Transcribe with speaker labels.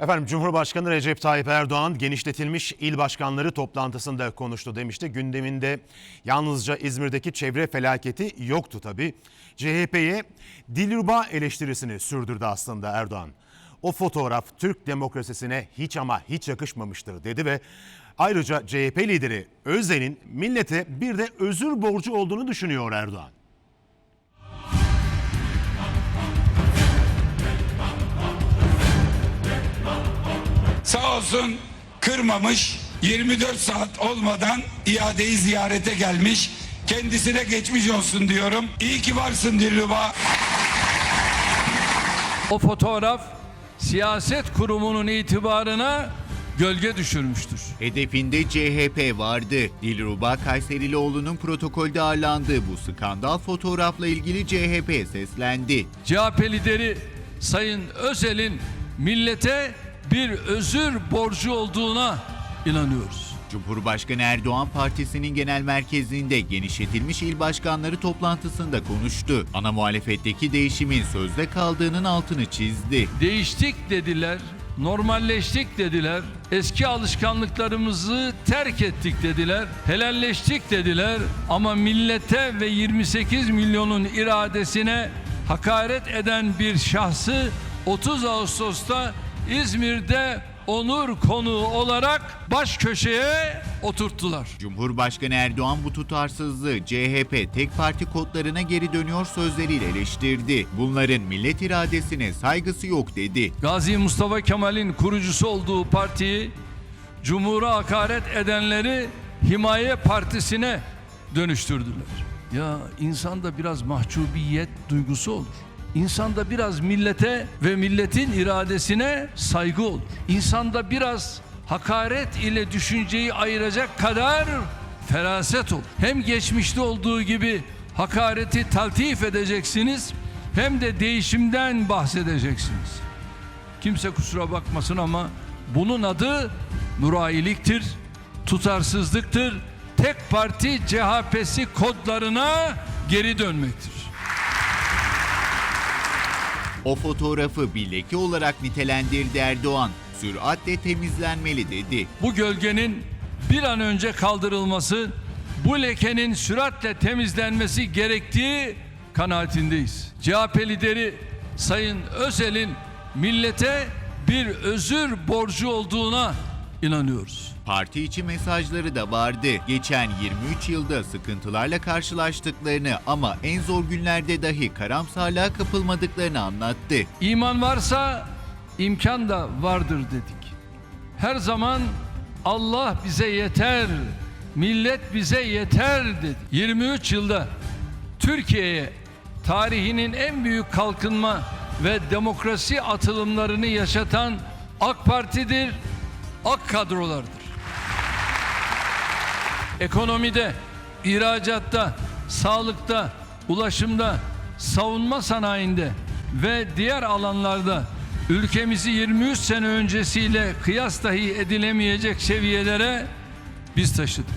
Speaker 1: Efendim Cumhurbaşkanı Recep Tayyip Erdoğan genişletilmiş il başkanları toplantısında konuştu demişti. Gündeminde yalnızca İzmir'deki çevre felaketi yoktu tabi. CHP'ye Dilruba eleştirisini sürdürdü aslında Erdoğan. O fotoğraf Türk demokrasisine hiç ama hiç yakışmamıştır dedi ve ayrıca CHP lideri Özel'in millete bir de özür borcu olduğunu düşünüyor Erdoğan.
Speaker 2: Olsun kırmamış 24 saat olmadan iadeyi ziyarete gelmiş. Kendisine geçmiş olsun diyorum. İyi ki varsın Dilruba.
Speaker 3: O fotoğraf siyaset kurumunun itibarına gölge düşürmüştür.
Speaker 4: Hedefinde CHP vardı. Dilruba Kayserilioğlu'nun protokolde ağırlandığı bu skandal fotoğrafla ilgili CHP seslendi.
Speaker 3: CHP lideri Sayın Özel'in millete bir özür borcu olduğuna inanıyoruz.
Speaker 4: Cumhurbaşkanı Erdoğan partisinin genel merkezinde genişletilmiş il başkanları toplantısında konuştu. Ana muhalefetteki değişimin sözde kaldığının altını çizdi.
Speaker 3: Değiştik dediler, normalleştik dediler, eski alışkanlıklarımızı terk ettik dediler, helalleştik dediler ama millete ve 28 milyonun iradesine hakaret eden bir şahsı 30 Ağustos'ta İzmir'de onur konuğu olarak baş köşeye oturttular.
Speaker 4: Cumhurbaşkanı Erdoğan bu tutarsızlığı CHP tek parti kodlarına geri dönüyor sözleriyle eleştirdi. Bunların millet iradesine saygısı yok dedi.
Speaker 3: Gazi Mustafa Kemal'in kurucusu olduğu partiyi Cumhur'a hakaret edenleri Himaye Partisi'ne dönüştürdüler. Ya insanda biraz mahcubiyet duygusu olur. İnsanda biraz millete ve milletin iradesine saygı olur. İnsanda biraz hakaret ile düşünceyi ayıracak kadar feraset olur. Hem geçmişte olduğu gibi hakareti taltif edeceksiniz hem de değişimden bahsedeceksiniz. Kimse kusura bakmasın ama bunun adı murailiktir, tutarsızlıktır, tek parti CHP'si kodlarına geri dönmektir.
Speaker 4: O fotoğrafı bir leke olarak nitelendirdi Erdoğan. Süratle temizlenmeli dedi.
Speaker 3: Bu gölgenin bir an önce kaldırılması, bu lekenin süratle temizlenmesi gerektiği kanaatindeyiz. CHP lideri Sayın Özel'in millete bir özür borcu olduğuna inanıyoruz.
Speaker 4: Parti içi mesajları da vardı. Geçen 23 yılda sıkıntılarla karşılaştıklarını ama en zor günlerde dahi karamsarlığa kapılmadıklarını anlattı.
Speaker 3: İman varsa imkan da vardır dedik. Her zaman Allah bize yeter, millet bize yeter dedi. 23 yılda Türkiye'ye tarihinin en büyük kalkınma ve demokrasi atılımlarını yaşatan AK Parti'dir, AK kadrolardır. Ekonomide, ihracatta, sağlıkta, ulaşımda, savunma sanayinde ve diğer alanlarda ülkemizi 23 sene öncesiyle kıyas dahi edilemeyecek seviyelere biz taşıdık.